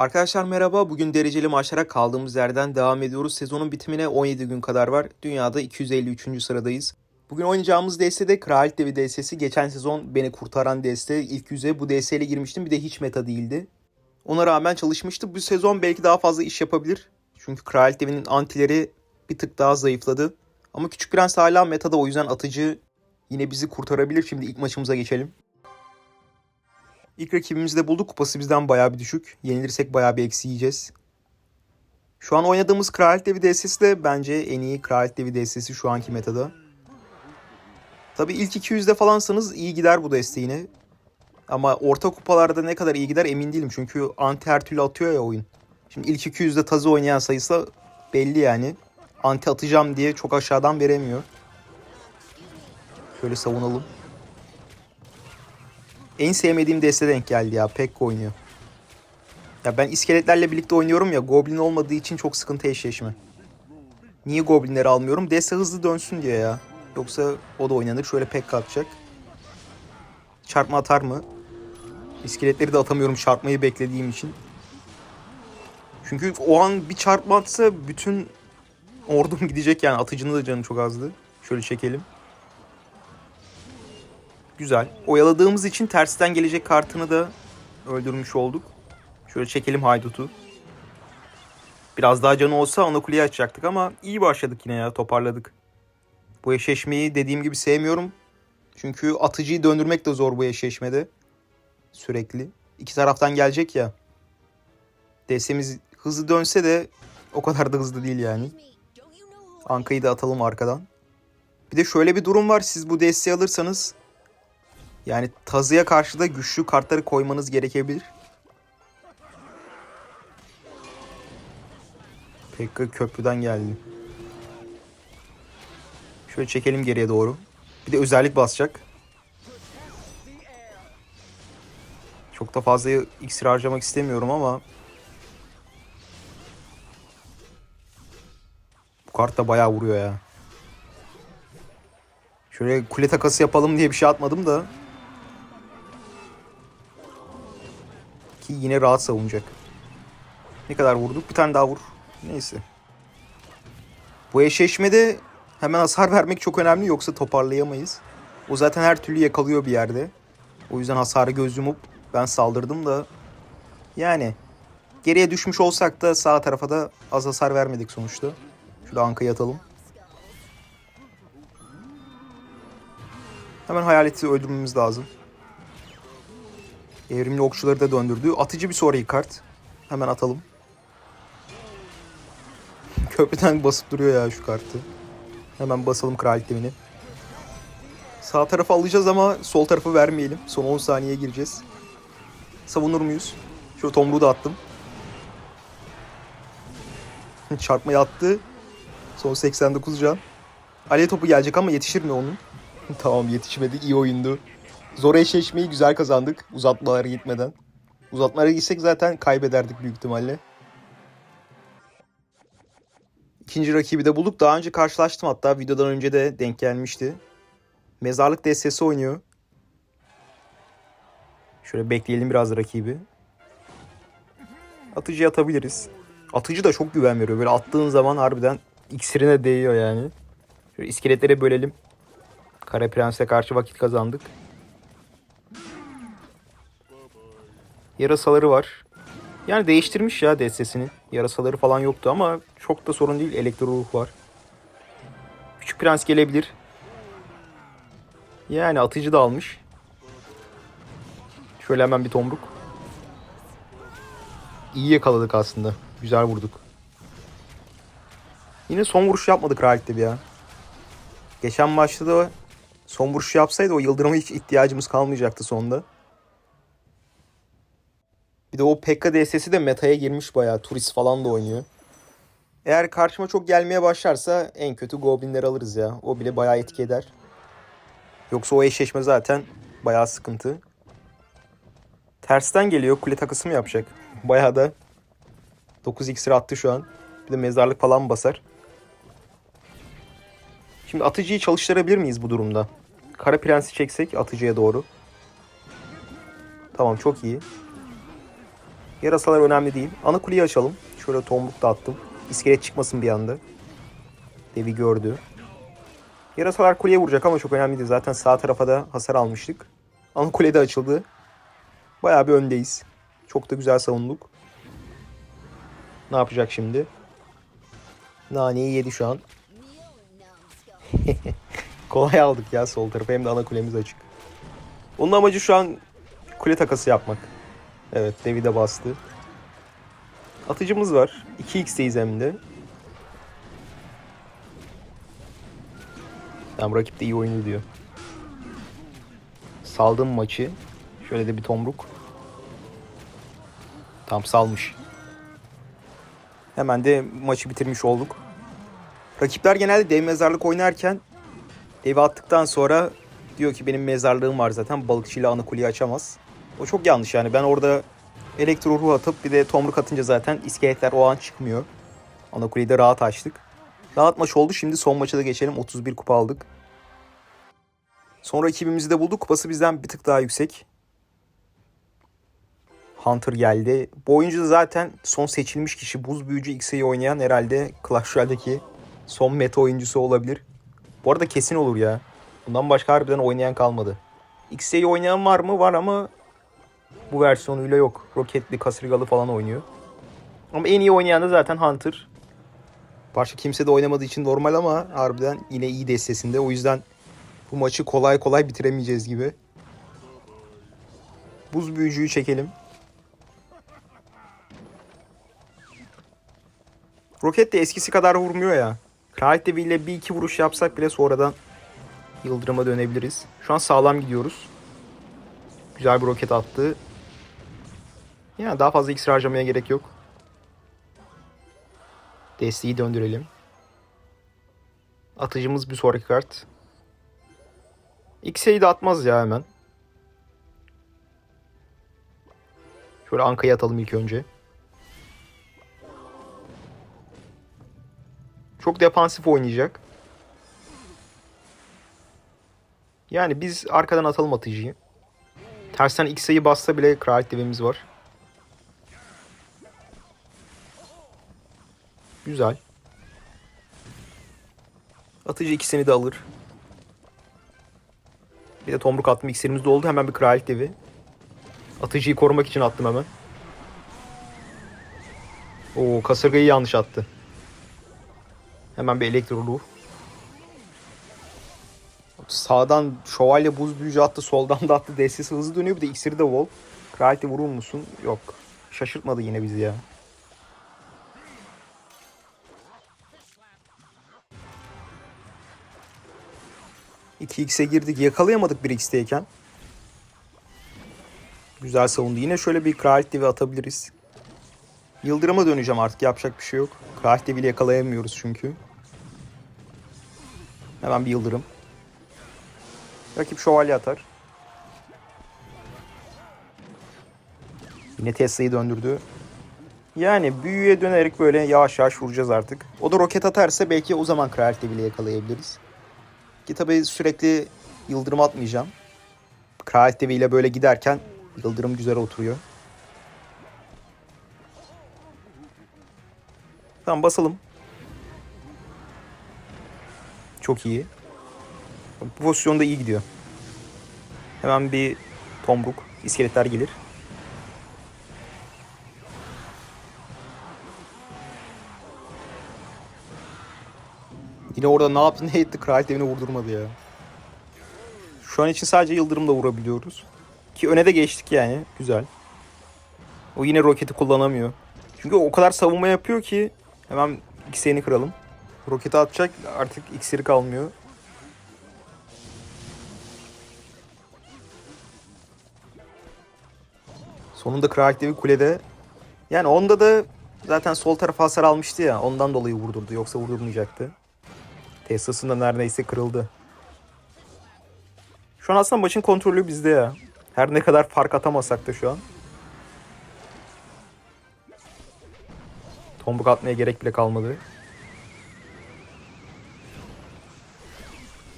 Arkadaşlar merhaba. Bugün dereceli maçlara kaldığımız yerden devam ediyoruz. Sezonun bitimine 17 gün kadar var. Dünyada 253. sıradayız. Bugün oynayacağımız DS de Kraliyet Devi DS'si. Geçen sezon beni kurtaran DS. İlk yüze bu DS ile girmiştim. Bir de hiç meta değildi. Ona rağmen çalışmıştı. Bu sezon belki daha fazla iş yapabilir. Çünkü Kraliyet Devi'nin antileri bir tık daha zayıfladı. Ama Küçük Prens hala metada o yüzden atıcı yine bizi kurtarabilir. Şimdi ilk maçımıza geçelim. İlk rakibimizi de bulduk. Kupası bizden bayağı bir düşük. Yenilirsek bayağı bir eksi yiyeceğiz. Şu an oynadığımız Kraliyet Devi DS'si de bence en iyi Kraliyet Devi DS'si şu anki metada. Tabi ilk 200'de falansanız iyi gider bu desteğine. Ama orta kupalarda ne kadar iyi gider emin değilim. Çünkü anti her türlü atıyor ya oyun. Şimdi ilk 200'de tazı oynayan sayısı belli yani. Anti atacağım diye çok aşağıdan veremiyor. Şöyle savunalım. En sevmediğim deste denk geldi ya. Pekka oynuyor. Ya ben iskeletlerle birlikte oynuyorum ya. Goblin olmadığı için çok sıkıntı eşleşme. Niye goblinleri almıyorum? Deste hızlı dönsün diye ya. Yoksa o da oynanır. Şöyle Pekka atacak. Çarpma atar mı? İskeletleri de atamıyorum çarpmayı beklediğim için. Çünkü o an bir çarpma atsa bütün ordum gidecek yani. Atıcının da canı çok azdı. Şöyle çekelim. Güzel. Oyaladığımız için tersten gelecek kartını da öldürmüş olduk. Şöyle çekelim haydutu. Biraz daha canı olsa ana açacaktık ama iyi başladık yine ya toparladık. Bu eşleşmeyi dediğim gibi sevmiyorum. Çünkü atıcıyı döndürmek de zor bu eşleşmede. Sürekli. İki taraftan gelecek ya. DS'miz hızlı dönse de o kadar da hızlı değil yani. Anka'yı da atalım arkadan. Bir de şöyle bir durum var. Siz bu desteği alırsanız yani tazıya karşı da güçlü kartları koymanız gerekebilir. Pekka köprüden geldi. Şöyle çekelim geriye doğru. Bir de özellik basacak. Çok da fazla iksir harcamak istemiyorum ama bu kart da bayağı vuruyor ya. Şöyle kule takası yapalım diye bir şey atmadım da Ki yine rahat savunacak. Ne kadar vurduk? Bir tane daha vur. Neyse. Bu eşleşmede hemen hasar vermek çok önemli yoksa toparlayamayız. O zaten her türlü yakalıyor bir yerde. O yüzden hasarı göz yumup ben saldırdım da yani geriye düşmüş olsak da sağ tarafa da az hasar vermedik sonuçta. Şurada Anka'yı atalım. Hemen hayaleti öldürmemiz lazım. Evrimli okçuları da döndürdü. Atıcı bir sonraki kart. Hemen atalım. Köprüden basıp duruyor ya şu kartı. Hemen basalım kraliyet devini. Sağ tarafı alacağız ama sol tarafı vermeyelim. Son 10 saniye gireceğiz. Savunur muyuz? Şu tomruğu da attım. Çarpmayı attı. Son 89 can. Alev topu gelecek ama yetişir mi onun? tamam yetişmedi. İyi oyundu. Zor eşleşmeyi güzel kazandık uzatmalara gitmeden. Uzatmalara gitsek zaten kaybederdik büyük ihtimalle. İkinci rakibi de bulduk. Daha önce karşılaştım hatta videodan önce de denk gelmişti. Mezarlık destesi oynuyor. Şöyle bekleyelim biraz rakibi. Atıcı atabiliriz. Atıcı da çok güven veriyor. Böyle attığın zaman harbiden iksirine değiyor yani. Şöyle iskeletlere bölelim. Kara Prens'e karşı vakit kazandık. Yarasaları var. Yani değiştirmiş ya destesini. Yarasaları falan yoktu ama çok da sorun değil. Elektro ruh var. Küçük prens gelebilir. Yani atıcı da almış. Şöyle hemen bir tomruk. İyi yakaladık aslında. Güzel vurduk. Yine son vuruş yapmadık Ralik'te bir ya. Geçen maçta da son vuruş yapsaydı o yıldırıma hiç ihtiyacımız kalmayacaktı sonda. Bir de o Pekka DS'si de meta'ya girmiş bayağı. Turist falan da oynuyor. Eğer karşıma çok gelmeye başlarsa en kötü Goblinleri alırız ya. O bile bayağı etki eder. Yoksa o eşleşme zaten bayağı sıkıntı. Tersten geliyor. Kule takısı mı yapacak? Bayağı da 9 iksir attı şu an. Bir de mezarlık falan basar. Şimdi atıcıyı çalıştırabilir miyiz bu durumda? Kara Prens'i çeksek atıcıya doğru. Tamam çok iyi. Yarasalar önemli değil. Ana kuleyi açalım. Şöyle tomruk da attım. İskelet çıkmasın bir anda. Devi gördü. Yarasalar kuleye vuracak ama çok önemli değil. Zaten sağ tarafa da hasar almıştık. Ana kule de açıldı. Bayağı bir öndeyiz. Çok da güzel savunduk. Ne yapacak şimdi? Naneyi yedi şu an. Kolay aldık ya sol tarafı. Hem de ana kulemiz açık. Onun amacı şu an kule takası yapmak. Evet devi de bastı. Atıcımız var. 2x'teyiz hem de. Tamam rakip de iyi oynuyor diyor. Saldım maçı. Şöyle de bir tomruk. Tam salmış. Hemen de maçı bitirmiş olduk. Rakipler genelde dev mezarlık oynarken devi attıktan sonra diyor ki benim mezarlığım var zaten balıkçıyla ana kuleyi açamaz. O çok yanlış yani ben orada elektro ruh atıp bir de tomruk atınca zaten iskeletler o an çıkmıyor. Ana kuleyi de rahat açtık. Rahat maç oldu şimdi son maça da geçelim 31 kupa aldık. Sonra rakibimizi de bulduk kupası bizden bir tık daha yüksek. Hunter geldi. Bu oyuncu da zaten son seçilmiş kişi buz büyücü X'e'yi oynayan herhalde Clash Royale'deki son meta oyuncusu olabilir. Bu arada kesin olur ya. Bundan başka harbiden oynayan kalmadı. X'e'yi oynayan var mı? Var ama bu versiyonuyla yok. Roketli, kasırgalı falan oynuyor. Ama en iyi oynayan da zaten Hunter. Başka kimse de oynamadığı için normal ama harbiden yine iyi destesinde. O yüzden bu maçı kolay kolay bitiremeyeceğiz gibi. Buz büyücüyü çekelim. Roket de eskisi kadar vurmuyor ya. Kraliyet ile bir iki vuruş yapsak bile sonradan Yıldırım'a dönebiliriz. Şu an sağlam gidiyoruz. Güzel bir roket attı. Yani daha fazla iksir harcamaya gerek yok. Desteği döndürelim. Atıcımız bir sonraki kart. X'e'yi de atmaz ya hemen. Şöyle Anka'yı atalım ilk önce. Çok defansif oynayacak. Yani biz arkadan atalım atıcıyı. Tersten X'e'yi bassa bile kraliyet devimiz var. Güzel. Atıcı ikisini de alır. Bir de tomruk attım. İksirimiz doldu. Hemen bir kraliyet devi. Atıcıyı korumak için attım hemen. Oo kasırgayı yanlış attı. Hemen bir elektro ruh. Sağdan şövalye buz büyücü attı. Soldan da attı. Destesi hızlı dönüyor. Bir de iksiri de vol. Kraliyete vurur musun? Yok. Şaşırtmadı yine bizi ya. İki x'e girdik. Yakalayamadık bir x'teyken. Güzel savundu. Yine şöyle bir kraliyet devi atabiliriz. Yıldırıma döneceğim artık. Yapacak bir şey yok. Kraliyet deviyle yakalayamıyoruz çünkü. Hemen bir yıldırım. Rakip şövalye atar. Yine Tesla'yı döndürdü. Yani büyüye dönerek böyle yavaş yavaş vuracağız artık. O da roket atarsa belki o zaman Kraliyet'le bile yakalayabiliriz. Ki tabii sürekli yıldırım atmayacağım. Kraliyet ile böyle giderken yıldırım güzel oturuyor. Tamam basalım. Çok iyi. Bu pozisyonda iyi gidiyor. Hemen bir tomruk. iskeletler gelir. Yine orada ne yaptı ne etti kraliyet evine vurdurmadı ya. Şu an için sadece yıldırımla vurabiliyoruz. Ki öne de geçtik yani. Güzel. O yine roketi kullanamıyor. Çünkü o kadar savunma yapıyor ki hemen iksirini kıralım. Roketi atacak artık iksiri kalmıyor. Sonunda Kraliyet Devi kulede. Yani onda da zaten sol tarafa hasar almıştı ya. Ondan dolayı vurdurdu. Yoksa vurdurmayacaktı. Tesla'sında neredeyse kırıldı. Şu an aslında maçın kontrolü bizde ya. Her ne kadar fark atamasak da şu an. Tombuk atmaya gerek bile kalmadı.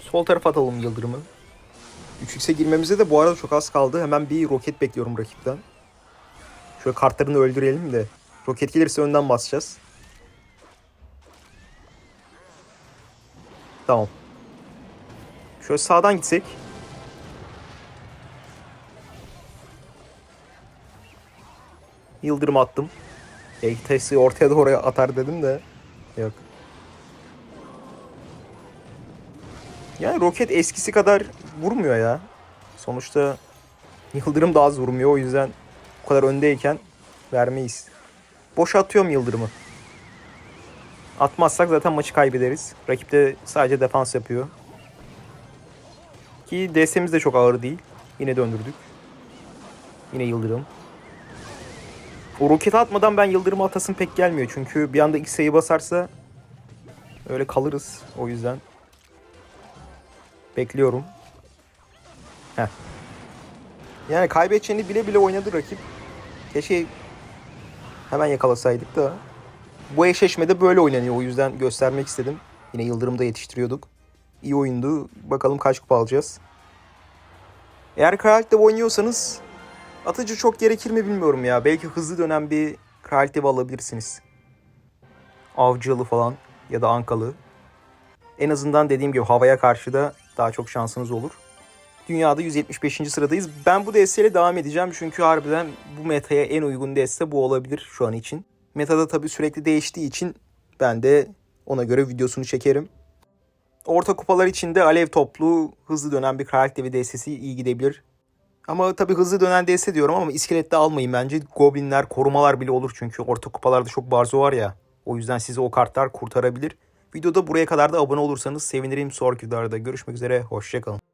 Sol tarafa atalım Yıldırım'ı. 3x'e girmemize de bu arada çok az kaldı. Hemen bir roket bekliyorum rakipten. Şöyle kartlarını öldürelim de. Roket gelirse önden basacağız. Tamam. Şöyle sağdan gitsek. Yıldırım attım. Tesla'yı ortaya doğru atar dedim de. Yok. Yani roket eskisi kadar vurmuyor ya. Sonuçta Yıldırım daha az vurmuyor. O yüzden bu kadar öndeyken vermeyiz. Boş atıyorum Yıldırım'ı. Atmazsak zaten maçı kaybederiz. Rakip de sadece defans yapıyor. Ki DS'miz de çok ağır değil. Yine döndürdük. Yine Yıldırım. O roketi atmadan ben Yıldırım'ı atasım pek gelmiyor. Çünkü bir anda X'e basarsa öyle kalırız. O yüzden bekliyorum. Heh. Yani kaybedeceğini bile bile oynadı rakip. Keşke hemen yakalasaydık da. Bu eşleşmede böyle oynanıyor. O yüzden göstermek istedim. Yine Yıldırım'da yetiştiriyorduk. İyi oyundu. Bakalım kaç kupa alacağız. Eğer Kraliyet'te oynuyorsanız atıcı çok gerekir mi bilmiyorum ya. Belki hızlı dönen bir Kraliyet'te alabilirsiniz. Avcılı falan ya da Ankalı. En azından dediğim gibi havaya karşı da daha çok şansınız olur. Dünyada 175. sıradayız. Ben bu desteğiyle devam edeceğim çünkü harbiden bu metaya en uygun deste bu olabilir şu an için. Metada tabii sürekli değiştiği için ben de ona göre videosunu çekerim. Orta kupalar için de alev toplu, hızlı dönen bir karakter destesi iyi gidebilir. Ama tabii hızlı dönen deste diyorum ama iskelette almayın bence. Goblinler, korumalar bile olur çünkü orta kupalarda çok barzo var ya. O yüzden sizi o kartlar kurtarabilir. Videoda buraya kadar da abone olursanız sevinirim. Sonraki videolarda görüşmek üzere. Hoşçakalın.